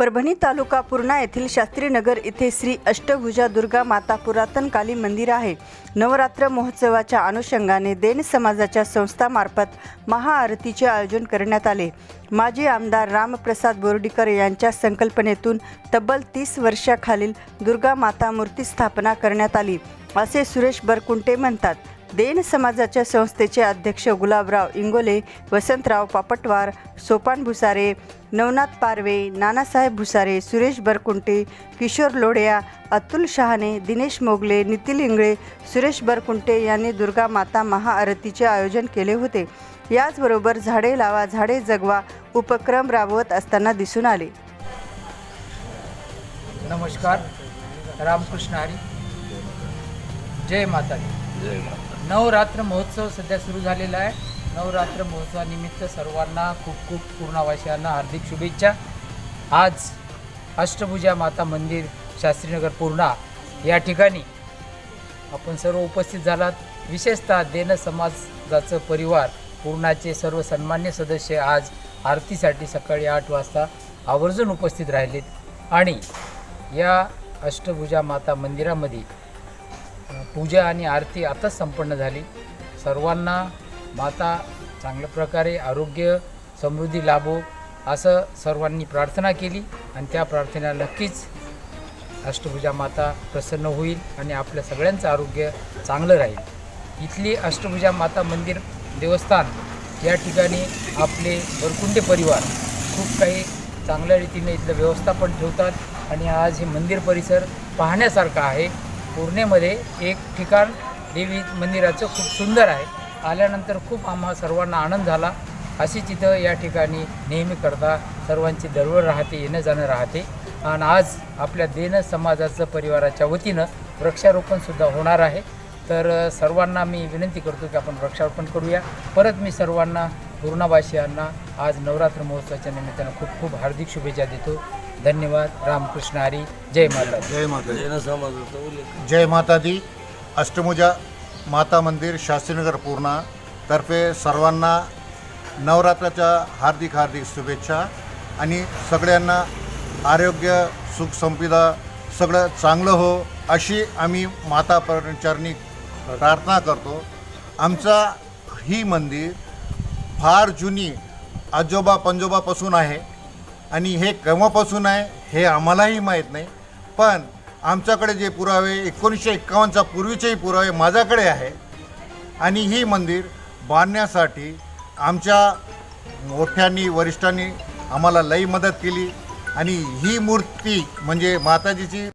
परभणी तालुका पूर्णा येथील शास्त्रीनगर येथे श्री अष्टभुजा दुर्गा माता पुरातन काली मंदिर आहे. नवरात्र महोत्सवाच्या अनुषंगाने देन समाजाच्या संस्थामार्फत महाआरतीचे आयोजन करण्यात आले. माजी आमदार रामप्रसाद बोर्डीकर यांच्या संकल्पनेतून तब्बल तीस वर्षाखालील दुर्गा माता मूर्ती स्थापना करण्यात आली. असे सुरेश बरकुंटे म्हणतात देन समाजाच्या संस्थेचे अध्यक्ष गुलाबराव इंगोले वसंतराव पापटवार सोपान भुसारे नवनाथ पारवे नानासाहेब भुसारे सुरेश बरकुंटे किशोर लोढ्या अतुल शहाणे दिनेश मोगले नितील इंगळे सुरेश बरकुंटे यांनी दुर्गा माता महाआरतीचे आयोजन केले होते. याचबरोबर झाडे लावा झाडे जगवा उपक्रम राबवत असताना दिसून आले. नमस्कार. रामकृष्ण हरी. जय माता दी नवरात्र महोत्सव सध्या सुरू झालेला आहे. नवरात्र महोत्सवानिमित्त सर्वांना खूप खूप पूर्णावासियांना हार्दिक शुभेच्छा. आज अष्टभुजा माता मंदिर शास्त्रीनगर पूर्णा या ठिकाणी आपण सर्व उपस्थित झालात. विशेषतः देन समाजाचं परिवार पूर्णाचे सर्व सन्मान्य सदस्य आज आरतीसाठी सकाळी आठ वाजता आवर्जून उपस्थित राहिलेत. आणि या अष्टभुजा माता मंदिरामध्ये पूजा आणि आरती आताच संपन्न झाली. सर्वांना माता चांगल्या प्रकारे आरोग्य समृद्धी लाभो असं सर्वांनी प्रार्थना केली. आणि त्या प्रार्थना नक्कीच अष्टभुजा माता प्रसन्न होईल आणि आपल्या सगळ्यांचं आरोग्य चांगलं राहील. इथली अष्टभुजा माता मंदिर देवस्थान या ठिकाणी आपले वरकुंडे परिवार खूप काही चांगल्या रीतीने इथलं व्यवस्थापन ठेवतात आणि आज हे मंदिर परिसर पाहण्यासारखं आहे. पूर्णेमध्ये एक ठिकाण देवी मंदिराचं खूप सुंदर आहे. आल्यानंतर खूप आम्हा सर्वांना आनंद झाला. अशीच इथं या ठिकाणी नेहमी करता सर्वांची दरवळ राहते येणं जाणं राहते. आणि आज आपल्या देन समाजाचं परिवाराच्या वतीनं वृक्षारोपणसुद्धा होणार आहे. तर सर्वांना मी विनंती करतो की आपण वृक्षारोपण करूया. परत मी सर्वांना पूर्णावासियांना आज नवरात्र महोत्सवाच्या निमित्तानं खूप खूप हार्दिक शुभेच्छा देतो. धन्यवाद. रामकृष्ण हरी. जय माता दी. जय माता दी. जय माता दी. अष्टमुजा माता मंदिर शास्त्रीनगर पूर्णा तर्फे सर्वांना नवरात्राच्या हार्दिक हार्दिक शुभेच्छा आणि सगळ्यांना आरोग्य सुख संपदा सगळं चांगलं हो अशी आम्ही माता चरणी प्रार्थना करतो. आमचा ही मंदिर फार जुनी आजोबा पंजोबापासून आहे. आणि हे केव्हापासून आहे हे आम्हालाही माहीत नाही. पण आमच्याकडे जे पुरावे एकोणीसशे एक्कावन्नच्या पूर्वीचेही पुरावे माझ्याकडे आहे. आणि ही मंदिर बांधण्यासाठी आमच्या मोठ्यांनी वरिष्ठांनी आम्हाला लई मदत केली. आणि ही मूर्ती म्हणजे माताजीची